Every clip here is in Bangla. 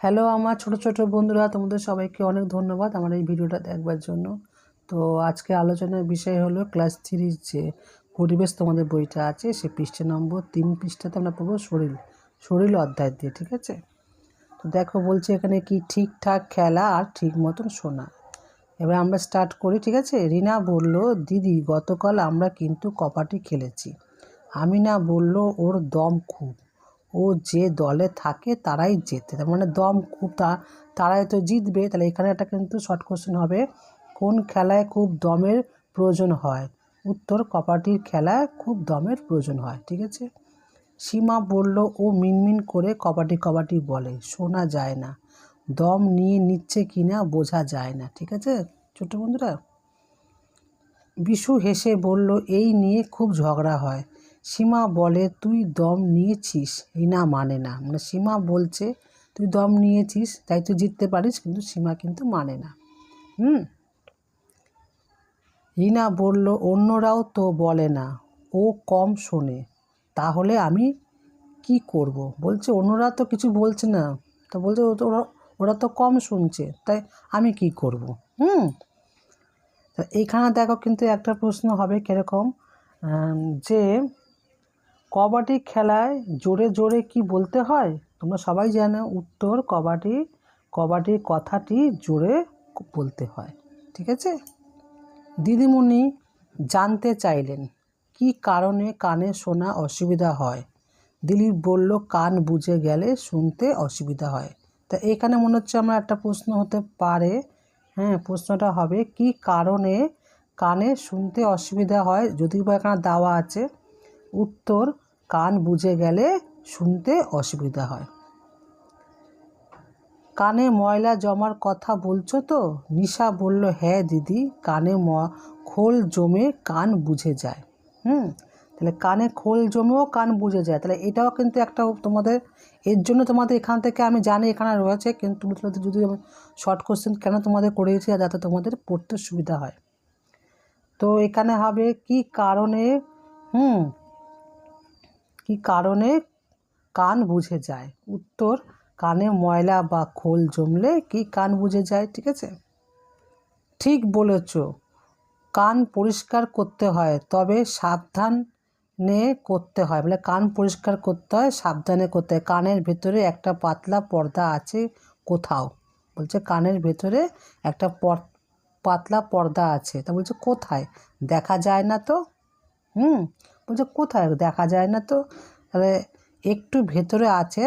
হ্যালো আমার ছোট ছোট বন্ধুরা, তোমাদের সবাইকে অনেক ধন্যবাদ আমার এই ভিডিওটা দেখবার জন্য। তো আজকে আলোচনার বিষয় হলো ক্লাস থ্রির যে পরিবেশ তোমাদের বইটা আছে, সে পৃষ্ঠা নম্বর তিন পৃষ্ঠাতে আমরা পড়ব শরীর শরীর অধ্যায় দিয়ে, ঠিক আছে? তো দেখো, বলছে এখানে কি ঠিকঠাক খেলা আর ঠিক মতন শোনা। এবার আমরা স্টার্ট করি, ঠিক আছে? রিনা বলল, দিদি, গতকাল আমরা কিন্তু কপাটি খেলেছি। আমিনা বলল, ওর দম খুব। ও যে দলে থাকে তারাই জেতে। তার মানে দম খুব তা, তারাই তো জিতবে। তাহলে এখানে একটা কিন্তু শর্ট কোশ্চেন হবে, কোন খেলায় খুব দমের প্রয়োজন হয়? উত্তর কপাটির খেলায় খুব দমের প্রয়োজন হয়, ঠিক আছে? সীমা বলল, ও মিনমিন করে কবাডি কবাডি বলে, শোনা যায় না। দম নিয়ে নিচ্ছে কি না বোঝা যায় না, ঠিক আছে? ছোট বন্ধুরা? বিশু হেসে বলল, এই নিয়ে খুব ঝগড়া হয়। সীমা বলে, তুই দম নিয়েছিস। রিনা মানে না। মানে সীমা বলছে, তুই দম নিয়েছিস, তাই তুই জিততে পারিস। কিন্তু সীমা কিন্তু মানে না। হুম? রিনা বলল, অন্যরাও তো বলে না। ও কম শোনে। তাহলে আমি কি করব? বলছে, অন্যরা তো কিছু বলছে না। তো বলছে ওরা ওরা তো কম শুনছে। তাই আমি কি করব? হুম? এইখানে দেখো কিন্তু একটা প্রশ্ন হবে কীরকম যে কবাডি খেলায় জোরে জোরে কি বলতে হয়? তোমরা সবাই জানো উত্তর কবাডি কবাডি কথাটি জোরে বলতে হয়, ঠিক আছে? দিদিমণি জানতে চাইলেন, কি কারণে কানে শোনা অসুবিধা হয়? দিলীপ বলল, কান বুঝে গেলে শুনতে অসুবিধা হয়। তা এখানে মনে হচ্ছে আমার একটা প্রশ্ন হতে পারে। হ্যাঁ প্রশ্নটা হবে, কি কারণে কানে শুনতে অসুবিধা হয়? যদিও বা এখানে দেওয়া আছে উত্তর কান বুঝে গেলে শুনতে অসুবিধা হয়। কানে ময়লা জমার কথা বলছো তো? নিশা বলল হ্যাঁ দিদি, কানে ম, খোল জমে কান বুঝে যায়। হুম, তাহলে কানে খোল জমেও কান বুঝে যায়। তাহলে এটাও কিন্তু একটা তোমাদের, এর জন্য তোমাদের এখান থেকে আমি জানি এখানে রয়েছে, কিন্তু তুমি তোমাদের যদি শর্ট কোশ্চেন কেন তোমাদের করিয়েছি যাতে তোমাদের পড়তে সুবিধা হয়। তো এখানে হবে কি কারণে, হুম কি কারণে কান বুঝে যায়? উত্তর, কানে ময়লা বা খোল জমলে কি কান বুঝে যায়, ঠিক আছে? ঠিক বলেছ। কান পরিষ্কার করতে হয়, তবে সাবধানে করতে হয়। বলে কান পরিষ্কার করতে হয়, সাবধানে করতে হয়। কানের ভেতরে একটা পাতলা পর্দা আছে কোথাও? বলছে কানের ভেতরে একটা পাতলা পর্দা আছে। তা বলছে কোথায়? দেখা যায় না তো? হুম? বলছে, কোথায়? দেখা যায় না তো। তাহলে একটু ভেতরে আছে,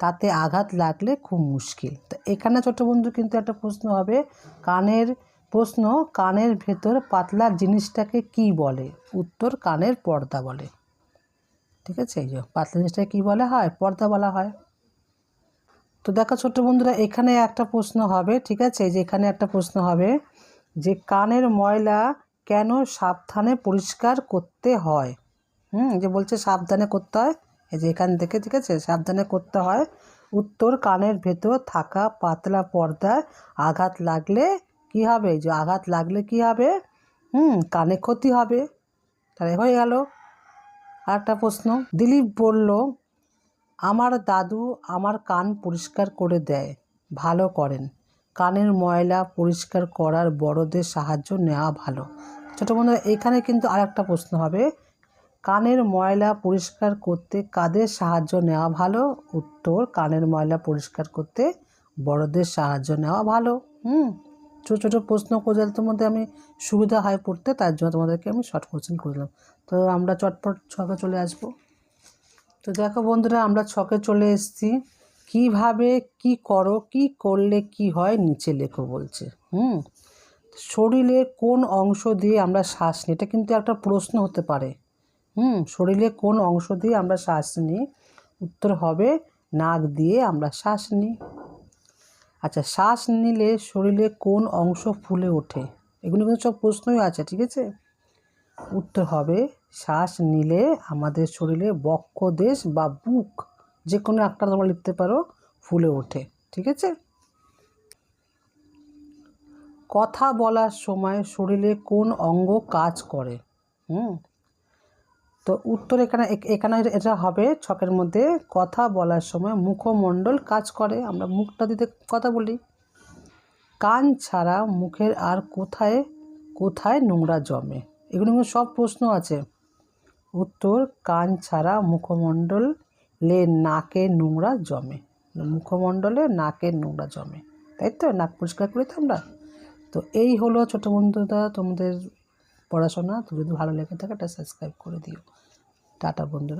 তাতে আঘাত লাগলে খুব মুশকিল। তো এখানে ছোট বন্ধু কিন্তু একটা প্রশ্ন হবে, কানের প্রশ্ন, কানের ভেতর পাতলা জিনিসটাকে কি বলে? উত্তর, কানের পর্দা বলে। ঠিক আছে, এই যে পাতলা জিনিসটাকে কী বলা? হয়, পর্দা বলা হয়। তো দেখো ছোট্ট বন্ধুরা, এখানে একটা প্রশ্ন হবে, ঠিক আছে? যে এখানে একটা প্রশ্ন হবে যে, কানের ময়লা কেন সাবধানে পরিষ্কার করতে হয়? হুম, যে বলছে সাবধানে করতে হয়, এই যে এখান থেকে, ঠিক আছে? সাবধানে করতে হয়। উত্তর, কানের ভেতর থাকা পাতলা পর্দায় আঘাত লাগলে কি হবে? যে আঘাত লাগলে কি হবে? হুম, কানে ক্ষতি হবে। তাহলে হয়ে গেল। আর একটা প্রশ্ন। দিলীপ বলল, আমার দাদু আমার কান পরিষ্কার করে দেয়, ভালো করেন। কানের ময়লা পরিষ্কার করার বড়দের সাহায্য নেওয়া ভালো। ছোটো বন্ধুরা, এখানে কিন্তু আর একটা প্রশ্ন হবে। কানের ময়লা পরিষ্কার করতে কাদের সাহায্য নেওয়া ভালো? উত্তর, কানের ময়লা পরিষ্কার করতে বড়দের সাহায্য নেওয়া ভালো। হুম, ছোটো ছোটো প্রশ্ন কোজালতের মধ্যে আমি সুবিধা হয় পড়তে, তার জন্য তোমাদেরকে আমি শর্ট কোশ্চেন করলাম তো আমরা চটপট ছকে চলে আসব। তো দেখো বন্ধুরা, আমরা ছকে চলে এসেছি। কীভাবে কি করো, কি করলে কি হয়, নিচে লেখো বলছে। হুম শরীরে কোন অংশ দিয়ে আমরা শ্বাস নিই? এটা কিন্তু একটা প্রশ্ন হতে পারে। হুম, শরীরে কোন অংশ দিয়ে আমরা শ্বাস নিই? উত্তর হবে, নাক দিয়ে আমরা শ্বাস নিই। আচ্ছা শ্বাস নিলে শরীরে কোন অংশ ফুলে ওঠে? এগুলো কিন্তু সব প্রশ্নই আছে, ঠিক আছে? উত্তর হবে, শ্বাস নিলে আমাদের শরীরে বক্ষদেশ বা বুক যে কোনো একটা তোমরা লিখতে পারো, ফুলে ওঠে, ঠিক আছে? কথা বলার সময় শরীরে কোন অঙ্গ কাজ করে? হুম? তো উত্তর এখানে এখানে এটা হবে ছকের মধ্যে, কথা বলার সময় মুখমণ্ডল কাজ করে। আমরা মুখটা দিতে কথা বলি। কান ছাড়া মুখের আর কোথায় কোথায় নোংরা জমে? এগুলো সব প্রশ্ন আছে। উত্তর, কান ছাড়া মুখমণ্ডলে নাকে নোংরা জমে। মুখমণ্ডলে নাকের নোংরা জমে। তাই তো? নাক পরিষ্কার করি তো আমরা? তো এই হলো ছোটো বন্ধুরা তোমাদের পড়াশোনা। তুমি যদি ভালো লেগে থাকে এটা সাবস্ক্রাইব করে দিও। টাটা বন্ধুরা।